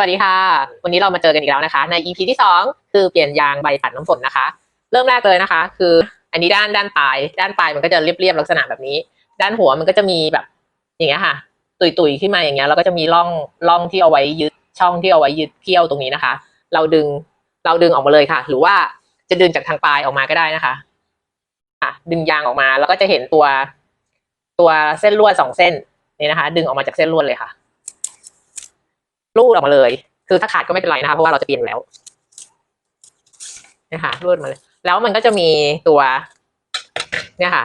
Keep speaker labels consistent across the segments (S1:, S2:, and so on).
S1: วัสดีค่ะ วันนี้เรามาเจอกันอีกแล้วนะคะ ใน EP ที่สองคือเปลี่ยนยางใบปัดน้ำฝนนะคะ เริ่มแรกเลยนะคะ คืออันนี้ด้านด้านปลาย ด้านปลายมันก็จะเรียบๆลักษณะแบบนี้ ด้านหัวมันก็จะมีแบบ อย่างเงี้ยค่ะ ตุยๆขึ้นมาอย่างเงี้ยแล้วก็จะมีร่องร่องที่เอาไว้ยึดช่องที่เอาไว้ยึดเขี้ยวตรงนี้นะคะ เราดึงเราดึงออกมาเลยค่ะ หรือว่าจะดึงจากทางปลายออกมาก็ได้นะคะค่ะดึงยางออกมาแล้วก็จะเห็นตัว ตัวเส้นลวดสองเส้นนี่นะคะ ดึงออกมาจากเส้นลวดเลยค่ะ รูดออกมาเลย คือถ้าขาดก็ไม่เป็นไรนะคะ เพราะว่าเราจะเปลี่ยนแล้วเนี่ยค่ะรูดมาเลย แล้วมันก็จะมีตัว เนี่ยค่ะ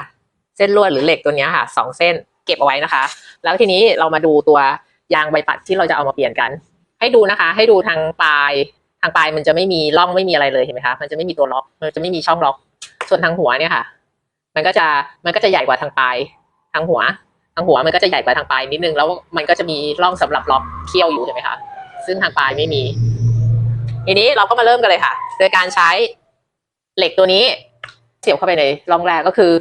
S1: เส้นลวดหรือเหล็กตัวนี้ค่ะสองเส้นเก็บเอาไว้นะคะ แล้วทีนี้เรามาดูตัวยางใบปัดที่เราจะเอามาเปลี่ยนกัน ให้ดูนะคะ ให้ดูทางปลาย ทางปลายมันจะไม่มีร่องไม่มีอะไรเลยเห็นไหมคะ มันจะไม่มีตัวล็อก มันจะไม่มีช่องล็อก ส่วนทางหัวเนี่ยค่ะ มันก็จะมันก็จะใหญ่กว่าทางปลายทางหัว ทางหัวมันก็จะใหญ่กว่าทางปลายนิดนึงแล้วมันก็จะมีร่องสำหรับล็อกเขี้ยวอยู่เห็นไหมคะซึ่งทางปลายไม่มี ทีนี้เราก็มาเริ่มกันเลยค่ะ โดยการใช้เหล็กตัวนี้เสียบเข้าไปในร่องแรกก็คือ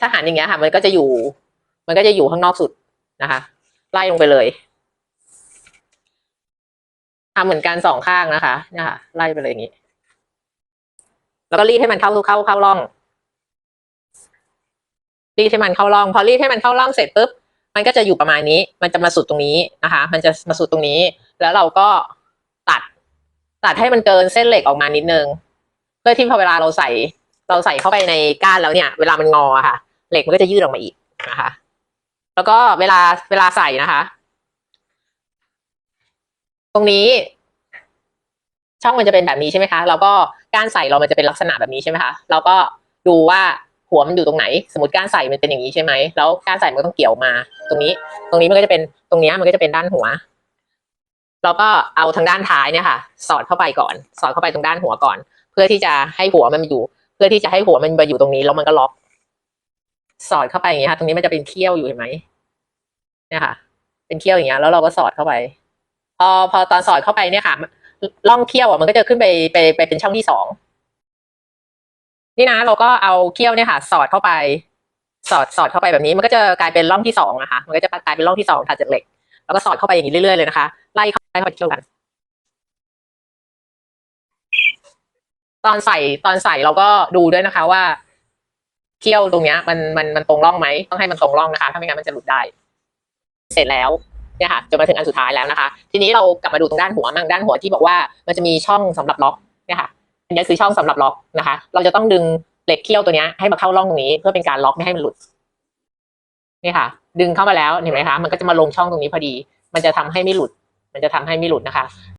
S1: ถ้าหันอย่างเงี้ยค่ะ มันก็จะอยู่ มันก็จะอยู่ข้างนอกสุดนะคะ ไล่ลงไปเลยทำเหมือนกันสองข้างนะคะเนี่ยค่ะไล่ไปเลยอย่างนี้ แล้วก็รีดให้มันเข้าเข้าเข้าร่อง รีดให้มันเข้าร่อง พอรีดให้มันเข้าร่องเสร็จปุ๊บมันก็จะอยู่ประมาณนี้ มันจะมาสุดตรงนี้นะคะ มันจะมาสุดตรงนี้ แล้วเราก็ตัด ตัดให้มันเกินเส้นเหล็กออกมานิดนึง เพื่อที่พอเวลาเราใส่ เราใส่เข้าไปในก้านแล้วเนี่ย เวลามันงอค่ะ เหล็กมันก็จะยืดออกมาอีกนะคะ แล้วก็เวลาเวลาใส่นะคะ ตรงนี้ ช่องมันจะเป็นแบบนี้ใช่ไหมคะเราก็ก้านใส่เรามันจะเป็นลักษณะแบบนี้ใช่ไหมคะ เราก็ดูว่า หัวมันอยู่ตรงไหน สมมติก้านใส่มันเป็นอย่างนี้ใช่ไหมแล้วก้านใส่มันต้องเกี่ยวมา ตรงนี้ ตรงนี้มันก็จะเป็นตรงนี้มันก็จะเป็นด้านหัวเราก็เอาทางด้านท้ายเนี่ยค่ะ สอดเข้าไปก่อน สอดเข้าไปตรงด้านหัวก่อน เพื่อที่จะให้หัวมันอยู่ เพื่อที่จะให้หัวมันมาอยู่ตรงนี้แล้วมันก็ล็อก สอดเข้าไปอย่างเงี้ค่ะ ตรงนี้มันจะเป็นเขี้ยวอยู่เห็นไหมเนี่ยค่ะ เป็นเขี้ยวอย่างเงี้ยแล้วเราก็สอดเข้าไป พอพอตอนสอดเข้าไปเนี่ยค่ะร่องเขี้ยวอะมันก็จะขึ้นไปไปไปเป็นช่องที่สอง นี่นะเราก็เอาเขี้ยวเนี่ยค่ะ สอดเข้าไป สอดสอดเข้าไปแบบนี้ มันก็จะกลายเป็นร่องที่สองนะคะ มันก็จะกลายเป็นร่องที่สองถัดจากเหล็ก แล้วก็สอดเข้าไปอย่างนี้เรื่อยๆเลยนะคะ ไล่เข้าไปเข้าไปเที่ยวกัน ตอนใส่ตอนใส่เราก็ดูด้วยนะคะว่าเขี้ยวตรงเนี้ย มันมันมันตรงร่องไหมต้องให้มันตรงร่องนะคะ ถ้าไม่งั้นมันจะหลุดได้ เสร็จแล้วเนี่ยค่ะจนมาถึงอันสุดท้ายแล้วนะคะ ทีนี้เรากลับมาดูตรงด้านหัวมั่งด้านหัวที่บอกว่ามันจะมีช่องสำหรับล็อกเนี่ยค่ะ นนี้คือช่องสำหรับล็อกนะคะ เราจะต้องดึงเหล็กเขี้ยวตัวนี้ให้มาเข้าร่องตรงนี้ เพื่อเป็นการล็อกไม่ให้มันหลุดนี่ค่ะ ดึงเข้ามาแล้วเห็นไหมคะมันก็จะมาลงช่องตรงนี้พอดี มันจะทำให้ไม่หลุด มันจะทำให้ไม่หลุดนะคะ